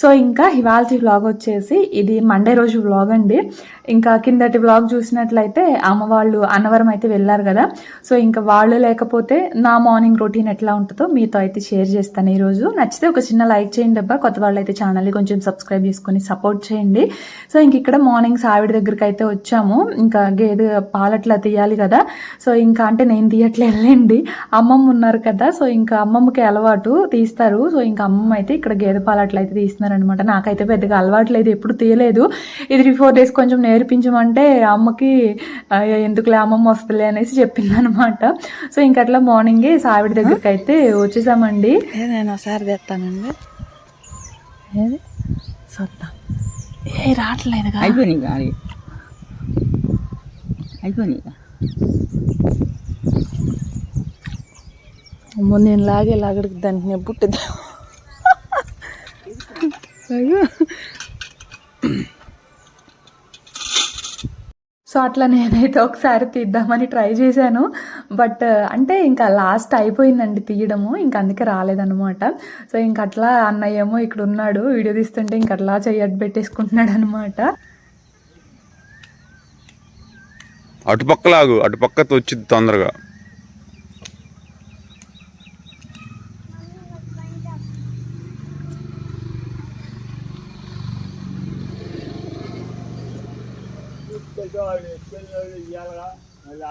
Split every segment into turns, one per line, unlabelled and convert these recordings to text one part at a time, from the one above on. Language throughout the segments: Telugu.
సో ఇంకా ఇవాళ వ్లాగ్ వచ్చేసి ఇది మండే రోజు వ్లాగ్ అండి. ఇంకా కిందటి వ్లాగ్ చూసినట్లయితే అమ్మ వాళ్ళు అన్నవరం అయితే వెళ్ళారు కదా. సో ఇంకా వాళ్ళు లేకపోతే నా మార్నింగ్ రొటీన్ ఎట్లా ఉంటుందో మీతో అయితే షేర్ చేస్తాను ఈరోజు నచ్చితే ఒక చిన్న లైక్ చేయండి అబ్బా. కొత్త వాళ్ళు అయితే ఛానల్ని కొంచెం సబ్స్క్రైబ్ చేసుకొని సపోర్ట్ చేయండి. సో ఇంక ఇక్కడ మార్నింగ్ సావిడ దగ్గరికి అయితే వచ్చాము. ఇంకా గేదె పాలట్లా తీయాలి కదా. సో ఇంకా అంటే నేను తీయట్లేదండి అమ్మమ్మ ఉన్నారు కదా. సో ఇంకా అమ్మమ్మకి అలవాటు తీస్తారు. సో ఇంకా అమ్మమ్మ అయితే ఇక్కడ గేదె పాలట్లు అయితే తీస్తున్నారనమాట నాకైతే పెద్దగా అలవాటు లేదు ఎప్పుడు తీయలేదు. ఇది త్రీ ఫోర్ డేస్ కొంచెం నేర్పించమంటే అమ్మకి "అయ్యో, ఎందుకులే అమ్మమ్మ వస్తుందిలే అనేసి చెప్పింది అనమాట సో ఇంకా అట్లా మార్నింగే సావిడి దగ్గరికి అయితే వచ్చేసామండి.
నేను ఒకసారి తెస్తానండి ఏది? ఏ రావట్లేదుగా.
అయిపోయినాయి కానీ అయిపోయినాయి
అమ్మో నేను లాగే లాగడికి దానికి నేను పుట్టిద్దా. అయ్యో.
సో అట్లా నేనైతే ఒకసారి తీద్దామని ట్రై చేశాను. బట్ అంటే ఇంకా లాస్ట్ అయిపోయిందండి తీయడము. ఇంకా అందుకే రాలేదనమాట సో ఇంక అట్లా అన్నయ్య ఏమో ఇక్కడ ఉన్నాడు. వీడియో తీస్తుంటే ఇంక అట్లా చెయ్యట్టు పెట్టేసుకుంటున్నాడు అనమాట
అటుపక్క లాగు అటుపక్క వచ్చింది తొందరగా.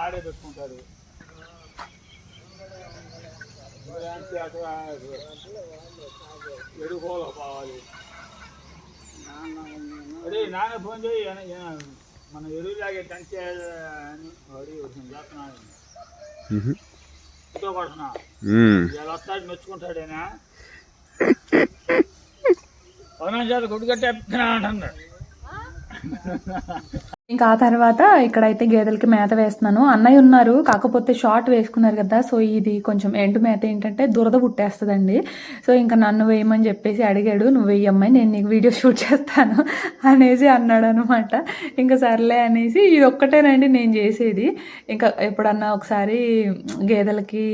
ఆడే పెట్టుకుంటాడు ఎడుకోవాలి పోవాలి అదే నాన్న ఫోన్ చేయి మన ఎరువులాగే దంచే అని అడిగి చేస్తున్నాను. ఫోటో కొడుతున్నా. ఇలా వస్తాడు మెచ్చుకుంటాడేనా? పవనం చేత గుడి కట్టేస్తున్నా అంటున్నాడు.
ఇంకా ఆ తర్వాత ఇక్కడైతే గేదెలకి మేత వేస్తున్నాను. అన్నయ్య ఉన్నారు కాకపోతే షార్ట్ వేసుకున్నారు కదా సో ఇది కొంచెం ఎండు మేత ఏంటంటే దురద పుట్టేస్తుందండి. సో ఇంకా నన్ను వేయమని చెప్పేసి అడిగాడు నువ్వు వేయమ్మాయి నేను నీకు వీడియో షూట్ చేస్తాను. అనేసి అన్నాడు అనమాట ఇంకా సర్లే అనేసి ఇది ఒక్కటేనండి నేను చేసేది. ఇంకా ఎప్పుడన్నా ఒకసారి గేదెలకి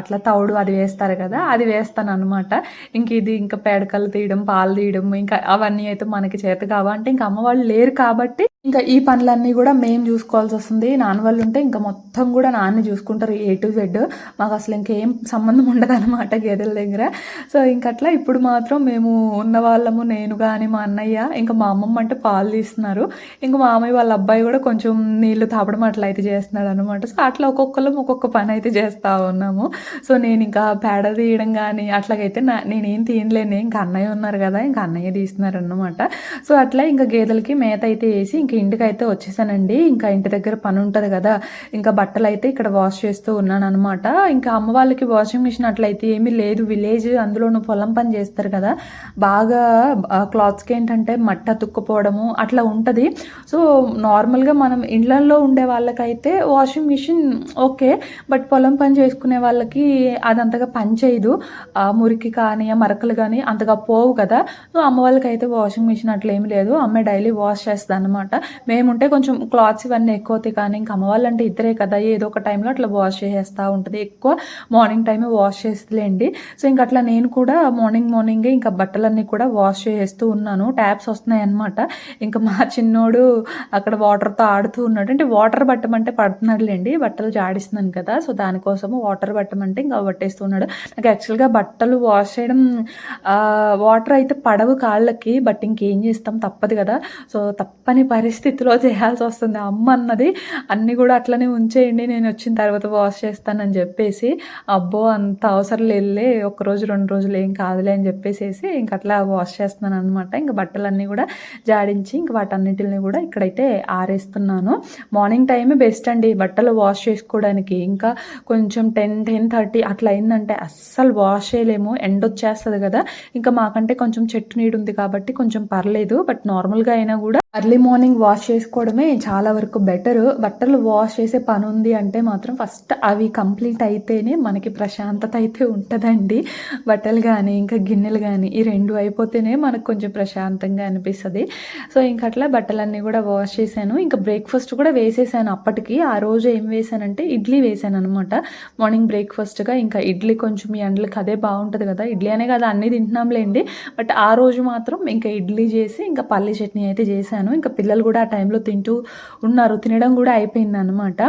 అట్లా తౌడు అది వేస్తారు కదా అది వేస్తాను అనమాట ఇంక ఇది ఇంకా పేడకలు తీయడం పాలు తీయడం ఇంకా అవన్నీ అయితే మనకి చేత కావా అంటే ఇంకా అమ్మ వాళ్ళు లేరు కాబట్టి ఇంకా ఈ పనులన్నీ కూడా మేము చూసుకోవాల్సి వస్తుంది. నాన్న వాళ్ళు ఉంటే ఇంకా మొత్తం కూడా నాన్న చూసుకుంటారు ఏ టు జెడ్. మాకు అసలు ఇంకేం సంబంధం ఉండదు అనమాట గేదెల దగ్గర. సో ఇంకట్లా ఇప్పుడు మాత్రం మేము ఉన్న వాళ్ళము నేను కానీ మా అన్నయ్య ఇంకా మా అమ్మమ్మ అంటే పాలు తీస్తున్నారు. ఇంకా మా అమ్మయ్య వాళ్ళ అబ్బాయి కూడా కొంచెం నీళ్ళు తాపడం అట్లా అయితే చేస్తున్నాడు అనమాట సో అట్లా ఒక్కొక్కరు ఒక్కొక్క పని అయితే చేస్తూ ఉన్నాము. సో నేను ఇంకా పేడ తీయడం కానీ అట్లాగైతే నా నేనేం తీయలేను ఇంకా అన్నయ్య ఉన్నారు కదా ఇంకా అన్నయ్య తీస్తున్నారు అనమాట సో అట్లా ఇంకా గేదెలకి మేత అయితే వేసి ఇంకా ఇంటికి అయితే వచ్చేసానండి. ఇంకా ఇంటి దగ్గర పని ఉంటుంది కదా ఇంకా బట్టలు అయితే ఇక్కడ వాష్ చేస్తూ ఉన్నాను అనమాట ఇంకా అమ్మ వాళ్ళకి వాషింగ్ మిషన్ అట్లయితే ఏమీ లేదు. విలేజ్ అందులోనూ పొలం పని చేస్తారు కదా బాగా క్లాత్స్కి ఏంటంటే మట్ట తుక్కుపోవడము అట్లా ఉంటుంది. సో నార్మల్గా మనం ఇండ్లల్లో ఉండే వాళ్ళకైతే వాషింగ్ మిషన్ ఓకే బట్ పొలం పని చేసుకునే వాళ్ళకి అదంతగా పని చేయదు. ఆ మురికి కానీ ఆ మరకలు కానీ అంతగా పోవు కదా. సో అమ్మ వాళ్ళకైతే వాషింగ్ మిషన్ అట్లా ఏమి లేదు. అమ్మాయి డైలీ వాష్ చేస్తుంది అనమాట మేముంటే కొంచెం క్లాత్స్ ఇవన్నీ ఎక్కువ అవుతాయి కానీ ఇంకా అమ్మ వాళ్ళంటే ఇద్దరే కదా ఏదో ఒక టైంలో అట్లా వాష్ చేసేస్తూ ఉంటుంది. ఎక్కువ మార్నింగ్ టైమే వాష్ చేస్తులేండి. సో ఇంకా అట్లా నేను కూడా మార్నింగ్ మార్నింగే ఇంకా బట్టలన్నీ కూడా వాష్ చేస్తూ ఉన్నాను. ట్యాప్స్ వస్తున్నాయి అనమాట ఇంకా మా చిన్నోడు అక్కడ వాటర్తో ఆడుతూ ఉన్నాడు. అంటే వాటర్ పట్టమంటే పడుతున్నాడులేండి. బట్టలు జాడిస్తున్నాను కదా సో దానికోసము వాటర్ పట్టమంటే ఇంకా పట్టేస్తున్నాడు నాకు యాక్చువల్గా బట్టలు వాష్ చేయడం వాటర్ అయితే పడవు కాళ్ళకి బట్ ఇంకేం చేస్తాం తప్పదు కదా. సో తప్పని పరి పరిస్థితిలో చేయాల్సి వస్తుంది అమ్మ అన్నది అన్నీ కూడా అట్లనే ఉంచేయండి. నేను వచ్చిన తర్వాత వాష్ చేస్తానని చెప్పేసి అబ్బో అంత అవసరం లేదులే. ఒక రోజు రెండు రోజులు ఏం కాదులే అని చెప్పేసేసి ఇంక అట్లా వాష్ చేస్తున్నాను అనమాట ఇంకా బట్టలన్నీ కూడా జాడించి ఇంక వాటన్నిటిని కూడా ఇక్కడైతే ఆరేస్తున్నాను. మార్నింగ్ టైమే బెస్ట్ అండి. బట్టలు వాష్ చేసుకోవడానికి. ఇంకా కొంచెం టెన్ టెన్ థర్టీ అట్లా అయిందంటే అస్సలు వాష్ చేయలేము. ఎండ వచ్చేస్తుంది కదా. ఇంకా మాకంటే కొంచెం చెట్టు నీడు ఉంది కాబట్టి కొంచెం పర్లేదు. బట్ నార్మల్గా అయినా కూడా ఎర్లీ మార్నింగ్ వాష్ చేసుకోవడమే చాలా వరకు బెటర్ బట్టలు వాష్ చేసే పని ఉంది అంటే మాత్రం ఫస్ట్ అవి కంప్లీట్ అయితేనే మనకి ప్రశాంతత అయితే ఉంటుందండి. బట్టలు కానీ ఇంకా గిన్నెలు కానీ ఈ రెండు అయిపోతేనే మనకు కొంచెం ప్రశాంతంగా అనిపిస్తుంది. సో ఇంక అట్లా బట్టలన్నీ కూడా వాష్ చేశాను. ఇంకా బ్రేక్ఫాస్ట్ కూడా వేసేసాను అప్పటికి. ఆ రోజు ఏం వేసానంటే ఇడ్లీ వేసాను అనమాట మార్నింగ్ బ్రేక్ఫాస్ట్గా ఇంకా ఇడ్లీ కొంచెం ఈ ఎండలకి అదే బాగుంటుంది కదా. ఇడ్లీ అనే కదా అన్నీ తింటున్నాంలేండి. బట్ ఆ రోజు మాత్రం ఇంకా ఇడ్లీ చేసి ఇంకా పల్లి చట్నీ అయితే చేశాను. ఇంకా పిల్లలు కూడా ఆ టైంలో తింటూ ఉన్నారు. తినడం కూడా అయిపోయింది అనమాట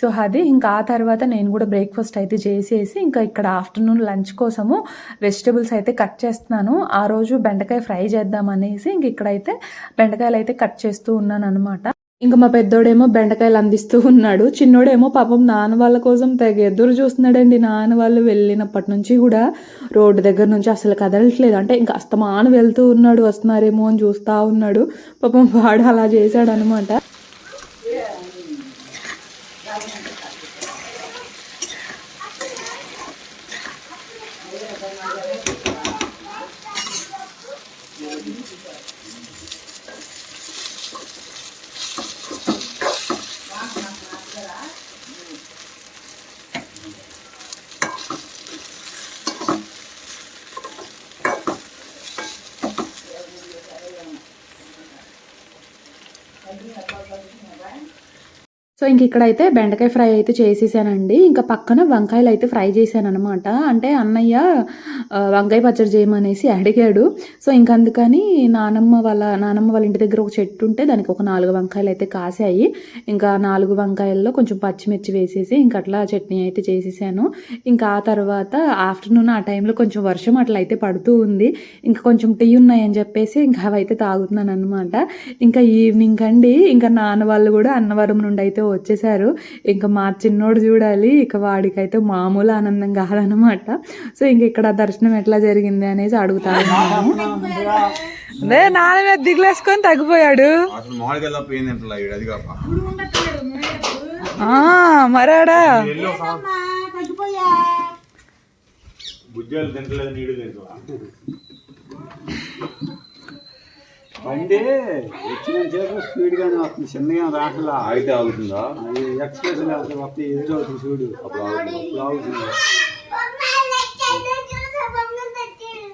సో అది ఇంకా ఆ తర్వాత నేను కూడా బ్రేక్ఫాస్ట్ అయితే చేసేసి ఇంకా ఇక్కడ ఆఫ్టర్నూన్ లంచ్ కోసము వెజిటబుల్స్ అయితే కట్ చేస్తున్నాను. ఆ రోజు బెండకాయ ఫ్రై చేద్దాం అనేసి ఇంక ఇక్కడైతే బెండకాయలు అయితే కట్ చేస్తూ ఉన్నాను అనమాట ఇంకా మా పెద్దోడేమో బెండకాయలు అందిస్తూ ఉన్నాడు. చిన్నోడేమో పాపం నాన్న వాళ్ళ కోసం తెగ ఎదురు చూస్తున్నాడండి. నాన్న వాళ్ళు వెళ్ళినప్పటి నుంచి కూడా రోడ్డు దగ్గర నుంచి అసలు కదలట్లేదు. అంటే ఇంకా అస్తమాన వెళ్తూ ఉన్నాడు వస్తున్నారేమో అని చూస్తూ ఉన్నాడు. పాపం వాడు అలా చేశాడు సో ఇంక ఇక్కడైతే బెండకాయ ఫ్రై అయితే చేసేసానండి. ఇంకా పక్కన వంకాయలు అయితే ఫ్రై చేశాను అనమాట అంటే అన్నయ్య వంకాయ పచ్చడి చేయమనేసి అడిగాడు. సో ఇంకందుకని నానమ్మ వాళ్ళ నానమ్మ వాళ్ళ ఇంటి దగ్గర ఒక చెట్టు ఉంటే దానికి ఒక నాలుగు వంకాయలు అయితే కాసాయి. ఇంకా నాలుగు వంకాయల్లో కొంచెం పచ్చిమిర్చి వేసేసి ఇంక అట్లా చట్నీ అయితే చేసేసాను. ఇంకా ఆ తర్వాత ఆఫ్టర్నూన్ ఆ టైంలో కొంచెం వర్షం అట్లా అయితే పడుతూ ఉంది. ఇంకా కొంచెం టీ ఉన్నాయని చెప్పేసి ఇంకా అవైతే తాగుతున్నాను అనమాట ఇంకా ఈవినింగ్ అండి ఇంకా నాన్న వాళ్ళు కూడా అన్నవరం నుండి అయితే వచ్చేసారు. ఇంకా మా చిన్నోడు చూడాలి. ఇక వాడికైతే మామూలు ఆనందం కాదనమాట సో ఇంక ఇక్కడ దర్శనం ఎట్లా జరిగింది అనేసి అడుగుతాను
అదే నాన్న మీద దిగులేసుకొని తగ్గిపోయాడు. మరాడా?
బుజ్జాలు తింటలేదు నీడు తింటా బండి వచ్చిన చేపు స్పీడ్ గానే వస్తుంది. చిన్నగా రాట్లా.
ఆగితే ఆగుతుందా?
అది ఎక్స్ప్రెస్ వస్తే ఎదురు అవుతుంది చూడు. అప్పుడు ఆగుతుంది. అప్పుడు ఆగుతుంది ఆ,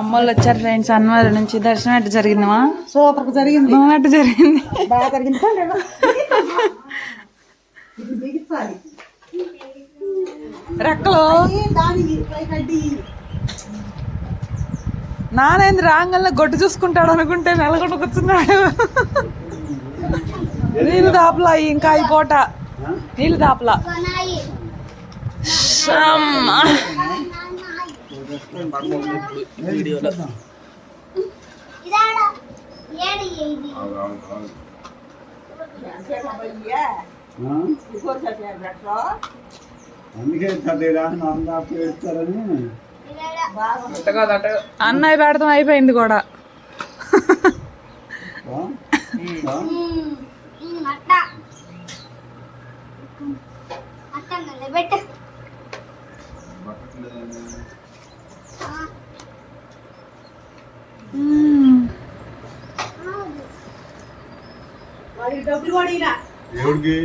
అమ్మోళ్ళు వచ్చారు ఫ్రెండ్స్ అన్నవారి నుంచి దర్శనం ఎట్ట జరిగిందమ్మా?
సూపర్ జరిగింది.
ఎట్ట జరిగింది?
బాగా జరిగింది.
రెక్కలు? నానేంది రాంగల్లో గొడ్డు చూసుకుంటాడు అనుకుంటే నెలకొండ కూర్చున్నాడు. నీళ్ళు దాపలా ఇంకా ఈ పూట. నీళ్ళు దాపలా. అమ్మా.
అందుకే
అన్నయ్య పెడతాం అయిపోయింది కూడా
ఆ? ఆ?
పెట్టు
వాడికి డబ్బులు కూడా ఇలా
దేవుడికి
అప్పుడు
ఇప్పుడు నూట యాభై రూపాయలు
ఆడ బ్యాములో దీని
ఏం చక్రా తినట్లేదు నాన్న
ఆ, ఉన్నట్టునే ఉంది.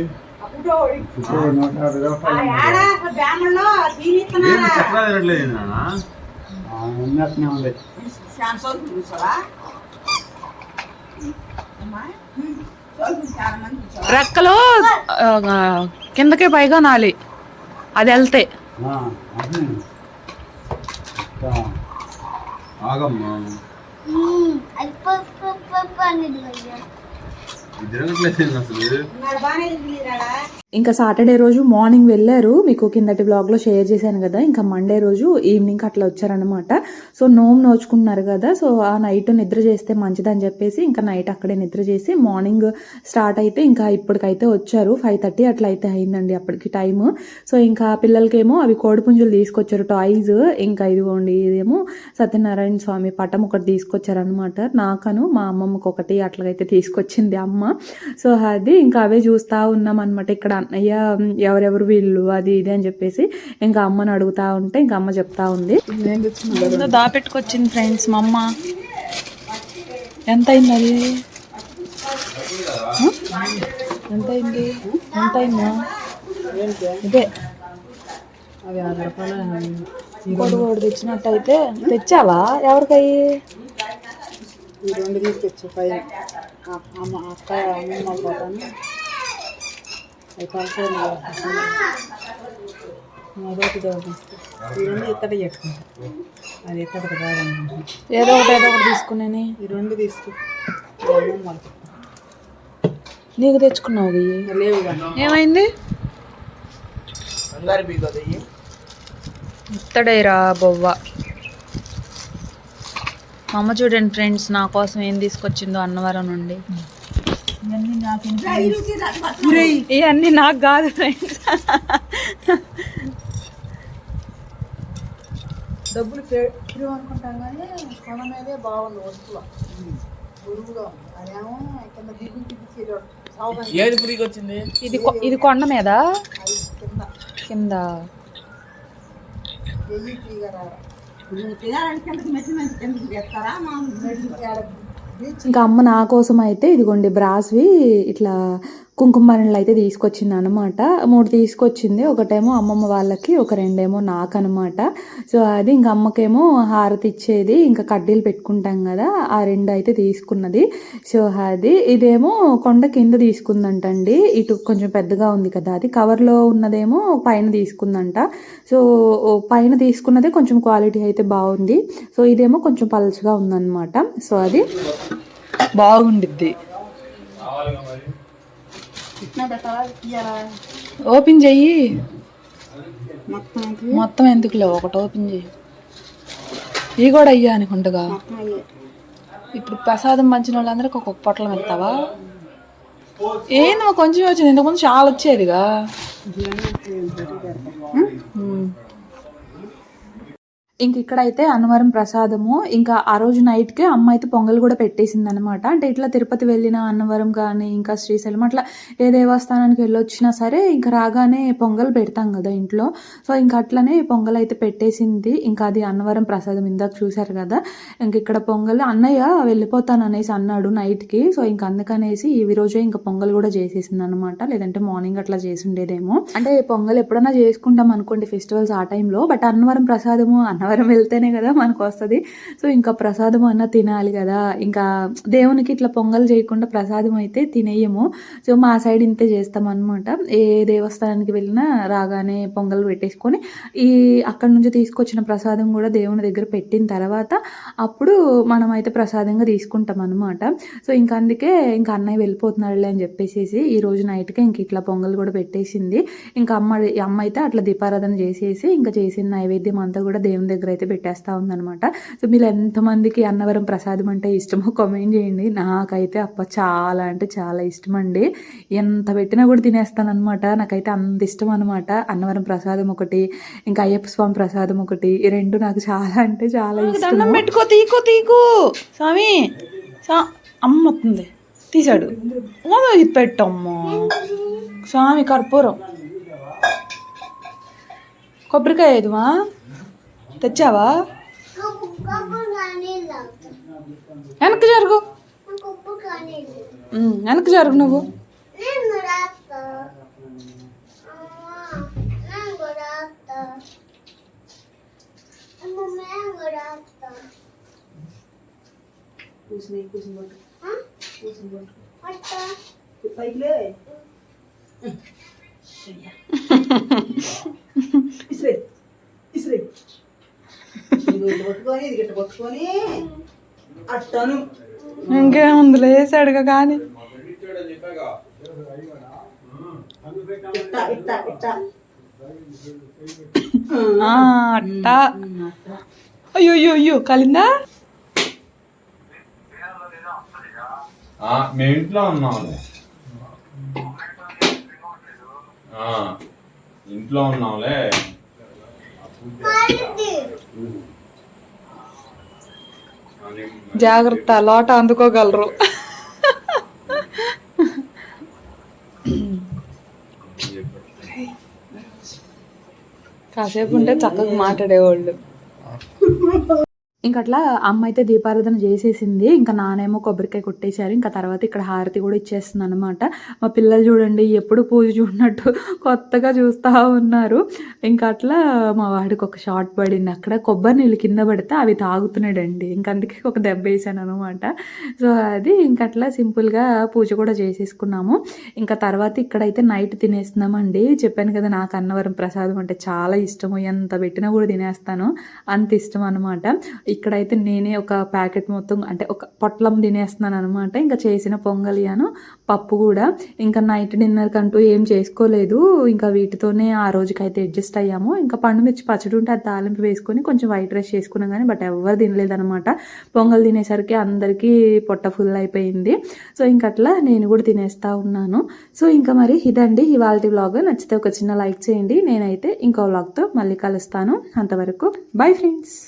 రెక్కలు ఆ, కిందకే పైగా నాలి. అది వెళ్తే.
ఆగమ్మా
అది పప్పు పప్పు అనేది
ఇది తిరగట్లేదు అసలు.
ఇంకా సాటర్డే రోజు మార్నింగ్ వెళ్ళారు. మీకు కిందటి బ్లాగ్లో షేర్ చేశాను కదా. ఇంకా మండే రోజు ఈవినింగ్ అట్లా వచ్చారనమాట సో నోమ్ నోచుకున్నారు కదా. సో ఆ నైట్ నిద్ర చేస్తే మంచిదని చెప్పేసి ఇంకా నైట్ అక్కడే నిద్ర చేసి మార్నింగ్ స్టార్ట్ అయితే ఇంకా ఇప్పటికైతే వచ్చారు. ఫైవ్ థర్టీ అట్లా అయితే అయిందండి అప్పటికి టైము సో ఇంకా పిల్లలకేమో అవి కోడిపుంజులు తీసుకొచ్చారు టాయ్స్ ఇంకా ఇదిగోండి ఇదేమో సత్యనారాయణ స్వామి పటం ఒకటి తీసుకొచ్చారనమాట నాకను మా అమ్మమ్మకి ఒకటి అట్లాగైతే తీసుకొచ్చింది అమ్మ. సో అది ఇంకా అవే చూస్తూ ఉన్నాం అనమాట ఇక్కడ అన్నయ్య ఎవరెవరు వీళ్ళు అది ఇది అని చెప్పేసి ఇంకా అమ్మని అడుగుతా ఉంటే ఇంకా అమ్మ చెప్తా ఉంది దాపెట్టుకొచ్చింది ఫ్రెండ్స్ మా అమ్మ ఎంత అయింది అది? ఎంత అయింది ఎంత అయిందా ఇదే ఇంకోటి తెచ్చినట్టయితే తెచ్చావా ఎవరికయ్యి
ఈ రెండు తీసుకొచ్చు పైన ఆ- అమ్మ అక్క అమ్మమ్మ పోతాను అవి పలసలు మొదటి ఈ రెండు ఇత్తడి చెట్టుకుంటా అది ఇత్తడి కాదనుకుంటున్నా
ఏదో ఒకటి ఏదో ఒకటి తీసుకునేని
ఈ రెండు తీసుకు.
నీకు తెచ్చుకున్నావు.
లేవుగా
ఏమైంది? ఇత్తడేరా బొవ్వ. మా అమ్మ చూడండి ఫ్రెండ్స్ నా కోసం ఏం తీసుకొచ్చిందో అన్నవరం నుండి. ఇవన్నీ నాకు కాదు ఫ్రెండ్స్
డబ్బులు పెట్టి అనుకుంటాం కానీ కొన మీదే బాగుంది వస్తువు గురువుగా ఉంది. అదేమో కింద దిగి
వచ్చింది
ఇది ఇది కొండ మీద?
కింద.
కింద.
కిందకి కిందకి తెస్తారా? మా
ఇంకా అమ్మ నా కోసం అయితే ఇదిగోండి బ్రాస్వి ఇట్లా కుంకుమరణలు అయితే తీసుకొచ్చింది అనమాట మూడు తీసుకొచ్చింది. ఒకటేమో అమ్మమ్మ వాళ్ళకి ఒక రెండేమో నాకు అనమాట సో అది ఇంకా అమ్మకేమో హారతి ఇచ్చేది. ఇంకా కడ్డీలు పెట్టుకుంటాం కదా ఆ రెండు అయితే తీసుకున్నది. సో అది ఇదేమో కొండ కింద తీసుకుందంటండి. ఇటు కొంచెం పెద్దగా ఉంది కదా అది కవర్లో ఉన్నదేమో పైన తీసుకుందంట. సో పైన తీసుకున్నదే కొంచెం క్వాలిటీ అయితే బాగుంది. సో ఇదేమో కొంచెం పలచగా ఉందన్నమాట. సో అది బాగుండిద్ది. ఓపెన్ చెయ్యి.
మొత్తం
ఎందుకులే? ఒకటి ఓపెన్ చెయ్యి. ఇవి కూడా అయ్యా అనుకుంటగా. ఇప్పుడు ప్రసాదం పంచిన వాళ్ళందరికీ ఒక్కొక్క పొట్లం వెళ్తావా ఏంది కొంచెం వచ్చింది? ఇంతకుముందు చాలా వచ్చేదిగా. ఇంక ఇక్కడైతే అన్నవరం ప్రసాదము. ఇంకా ఆ రోజు నైట్కి అమ్మ అయితే పొంగల్ కూడా పెట్టేసింది అనమాట అంటే ఇట్లా తిరుపతి వెళ్ళిన అన్నవరం కానీ ఇంకా శ్రీశైలం అట్లా ఏ దేవస్థానానికి వెళ్ళొచ్చినా సరే ఇంకా రాగానే పొంగల్ పెడతాం కదా ఇంట్లో. సో ఇంకా అట్లనే పొంగల్ అయితే పెట్టేసింది. ఇంకా అది అన్నవరం ప్రసాదం ఇందాక చూశారు కదా. ఇంక ఇక్కడ పొంగల్ అన్నయ్య వెళ్ళిపోతాను అనేసి అన్నాడు నైట్కి. సో ఇంక అందుకనేసి ఈ రోజే ఇంకా పొంగల్ కూడా చేసేసింది అనమాట లేదంటే మార్నింగ్ అట్లా చేసి ఉండేదేమో. అంటే పొంగల్ ఎప్పుడైనా చేసుకుంటాం అనుకోండి ఫెస్టివల్స్ ఆ టైంలో. బట్ అన్నవరం ప్రసాదము అన్నవరం వెళ్తేనే కదా మనకు వస్తుంది. సో ఇంకా ప్రసాదం అన్న తినాలి కదా. ఇంకా దేవునికి ఇట్లా పొంగల్ చేయకుండా ప్రసాదం అయితే తినేయము. సో మా సైడ్ ఇంతే చేస్తాం అనమాట ఏ దేవస్థానానికి వెళ్ళినా రాగానే పొంగల్ పెట్టేసుకొని ఈ అక్కడి నుంచి తీసుకొచ్చిన ప్రసాదం కూడా దేవుని దగ్గర పెట్టిన తర్వాత అప్పుడు మనమైతే ప్రసాదంగా తీసుకుంటాం అనమాట సో ఇంకా అందుకే ఇంకా అన్నయ్య వెళ్ళిపోతున్నాడులే అని చెప్పేసి ఈ రోజు నైట్కే ఇంక ఇట్లా పొంగల్ కూడా పెట్టేసింది. ఇంకా అమ్మ అమ్మ అయితే అట్లా దీపారాధన చేసేసి ఇంకా చేసిన నైవేద్యం అంతా కూడా దేవుని దగ్గర అయితే పెట్టేస్తా ఉందన్నమాట. సో మీరు ఎంతమందికి అన్నవరం ప్రసాదం అంటే ఇష్టమో కామెంట్ చేయండి. నాకైతే అప్ప చాలా అంటే చాలా ఇష్టం అండి ఎంత పెట్టినా కూడా తినేస్తాను అనమాట నాకైతే అంత ఇష్టం అనమాట అన్నవరం ప్రసాదం ఒకటి ఇంకా అయ్యప్ప స్వామి ప్రసాదం ఒకటి ఈ రెండు నాకు చాలా అంటే చాలా ఇష్టం పెట్టుకో తీకో తీకు. స్వామి అమ్మ వస్తుంది. తీసాడు. ఇది పెట్టమ్మా. స్వామి కర్పూరం. కొబ్బరికాయ ఏదుమా తెచ్చావా? వెనక్కి జరుగు. వెనక్కి జరుగు నువ్వు.
కూర్చుని ఇది ఇట్ట పట్టుకొని ఇది పట్టుకొని అట్టను.
ఇంకేముంది లేసాడుగా కానీ.
ఇట్టా ఇట్టా ఇట్టా.
ఆ, అట్టా. అయ్యో అయ్యో అయ్యో కలిందా?
ఆ, మేము ఇంట్లో ఉన్నాంలే. ఆ, ఇంట్లో ఉన్నాంలే.
జాగ్రత్త లోట అందుకోగలరు. కాసేపు ఉంటే చక్కగా మాట్లాడేవాళ్ళు.
అట్లా అమ్మ అయితే దీపారాధన చేసేసింది. ఇంకా నానేమో కొబ్బరికాయ కొట్టేశారు. ఇంకా తర్వాత ఇక్కడ హారతి కూడా ఇచ్చేస్తుంది అనమాట మా పిల్లలు చూడండి ఎప్పుడు పూజ చూడనట్టు కొత్తగా చూస్తూ ఉన్నారు. ఇంకా అట్లా మా వాడికి ఒక షార్ట్ పడింది. అక్కడ కొబ్బరి నీళ్ళు కింద పడితే అవి తాగుతున్నాడండి. ఇంకా అందుకే ఒక దెబ్బ వేసాను అనమాట సో అది ఇంకా అట్లా సింపుల్గా పూజ కూడా చేసేసుకున్నాము. ఇంకా తర్వాత ఇక్కడైతే నైట్ తినేస్తున్నామండి. చెప్పాను కదా నాకు అన్నవరం ప్రసాదం అంటే చాలా ఇష్టము. ఎంత పెట్టినా కూడా తినేస్తాను. అంత ఇష్టం అనమాట ఇక్కడైతే నేనే ఒక ప్యాకెట్ మొత్తం అంటే ఒక పొట్లం తినేస్తున్నాను అనమాట ఇంకా చేసిన పొంగలియాను పప్పు కూడా. ఇంకా నైట్ డిన్నర్కి అంటూ ఏం చేసుకోలేదు. ఇంకా వీటితోనే ఆ రోజుకైతే అడ్జస్ట్ అయ్యాము. ఇంకా పండుమిర్చి పచ్చడి ఉంటే అది తాలింపు వేసుకొని కొంచెం వైట్ రైస్ చేసుకున్నాం కానీ బట్ ఎవరు తినలేదనమాట పొంగల్ తినేసరికి అందరికీ పొట్ట ఫుల్ అయిపోయింది. సో ఇంక అట్లా నేను కూడా తినేస్తా ఉన్నాను. సో ఇంకా మరి ఇదండి ఇవాళ వ్లాగ్ నచ్చితే ఒక చిన్న లైక్ చేయండి. నేనైతే ఇంకో వ్లాగ్తో మళ్ళీ కలుస్తాను. అంతవరకు బై ఫ్రెండ్స్.